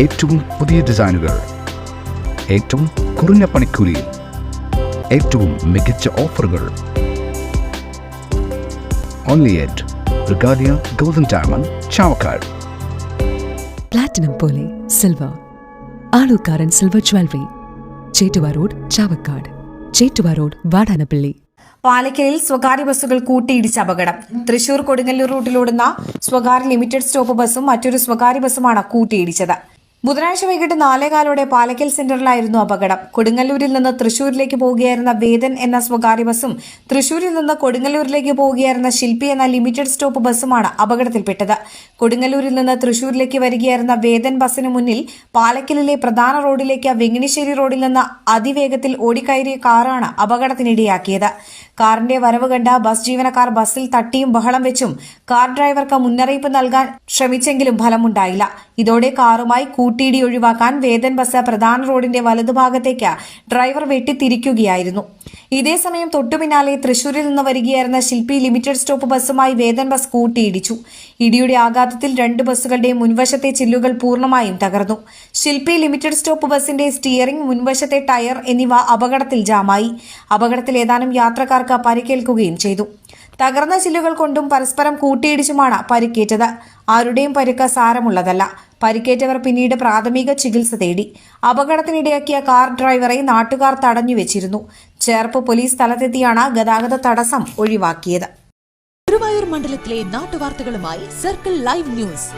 ഏറ്റവും പുതിയ ഡിസൈനുകൾ ഏറ്റവും കുറഞ്ഞ പണിക്കൂലിയിൽ ഏറ്റവും മികച്ച ഓഫറുകൾ. Only at Regalia gold and diamond Chavakkad platinum പോലെ silver Alukkaran silver jewellery Chettuva road Chavakkad Chettuva road Vadanappally. പാലക്കലിൽ സ്വകാര്യ ബസ്സുകൾ കൂട്ടിയിടിച്ച അപകടം. തൃശൂർ കൊടുങ്ങല്ലൂർ റൂട്ടിലോടുന്ന സ്വകാര്യ ലിമിറ്റഡ് സ്റ്റോപ്പ് ബസ്സും മറ്റൊരു സ്വകാര്യ ബസ്സുമാണ് കൂട്ടിയിടിച്ചത്. ബുധനാഴ്ച വൈകിട്ട് നാലേകാലോടെ പാലക്കൽ സെന്ററിലായിരുന്നു അപകടം. കൊടുങ്ങല്ലൂരിൽ നിന്ന് തൃശൂരിലേക്ക് പോവുകയായിരുന്ന വേദൻ എന്ന സ്വകാര്യ ബസ്സും തൃശൂരിൽ നിന്ന് കൊടുങ്ങല്ലൂരിലേക്ക് പോവുകയായിരുന്ന ശില്പി എന്ന ലിമിറ്റഡ് സ്റ്റോപ്പ് ബസ്സുമാണ് അപകടത്തിൽപ്പെട്ടത്. കൊടുങ്ങല്ലൂരിൽ നിന്ന് തൃശൂരിലേക്ക് വരികയായിരുന്ന വേദൻ ബസ്സിന് മുന്നിൽ പാലക്കലിലെ പ്രധാന റോഡിലേക്ക് വെങ്ങിനിശ്ശേരി റോഡിൽ നിന്ന് അതിവേഗത്തിൽ ഓടിക്കയറിയ കാറാണ് അപകടത്തിനിടയാക്കിയത്. കാറിന്റെ വരവ് കണ്ട ബസ് ജീവനക്കാർ ബസ്സിൽ തട്ടിയും ബഹളം വെച്ചും കാർ ഡ്രൈവർക്ക് മുന്നറിയിപ്പ് നൽകാൻ ശ്രമിച്ചെങ്കിലും ഫലമുണ്ടായില്ല. ഇതോടെ കാറുമായി കൂട്ടിയിടി ഒഴിവാക്കാൻ വേദൻ ബസ് പ്രധാന റോഡിന്റെ വലതുഭാഗത്തേക്ക് ഡ്രൈവർ വെട്ടിത്തിരിക്കുകയായിരുന്നു. ഇതേസമയം തൊട്ടുപിന്നാലെ തൃശൂരിൽ നിന്ന് വരികയായിരുന്ന ശില്പി ലിമിറ്റഡ് സ്റ്റോപ്പ് ബസ്സുമായി വേദൻ ബസ് കൂട്ടിയിടിച്ചു. ഇടിയുടെ ആഘാതത്തിൽ രണ്ട് ബസ്സുകളുടെയും മുൻവശത്തെ ചില്ലുകൾ പൂർണമായും തകർന്നു. ശില്പി ലിമിറ്റഡ് സ്റ്റോപ്പ് ബസിന്റെ സ്റ്റിയറിംഗ് മുൻവശത്തെ ടയർ എന്നിവ അപകടത്തിൽ ജാമായി. അപകടത്തിൽ ഏതാനും യാത്രക്കാർക്ക് പരിക്കേൽക്കുകയും ചെയ്തു. തകർന്ന ചില്ലുകൾ കൊണ്ടും പരസ്പരം കൂട്ടിയിടിച്ചുമാണ് പരിക്കേറ്റത്. ആരുടെയും പരുക്ക് സാരമുള്ളതല്ല. പരിക്കേറ്റവർ പിന്നീട് പ്രാഥമിക ചികിത്സ തേടി. അപകടത്തിനിടയാക്കിയ കാർ ഡ്രൈവറെ നാട്ടുകാർ തടഞ്ഞു വെച്ചിരുന്നു. ചേർപ്പ് പോലീസ് സ്ഥലത്തെത്തിയാണ് ഗതാഗത തടസ്സം ഒഴിവാക്കിയത്. ഗുരുവായൂർ മണ്ഡലത്തിലെ നാട്ടുവാർത്തകളുമായി സർക്കിൾ ലൈവ് ന്യൂസ്.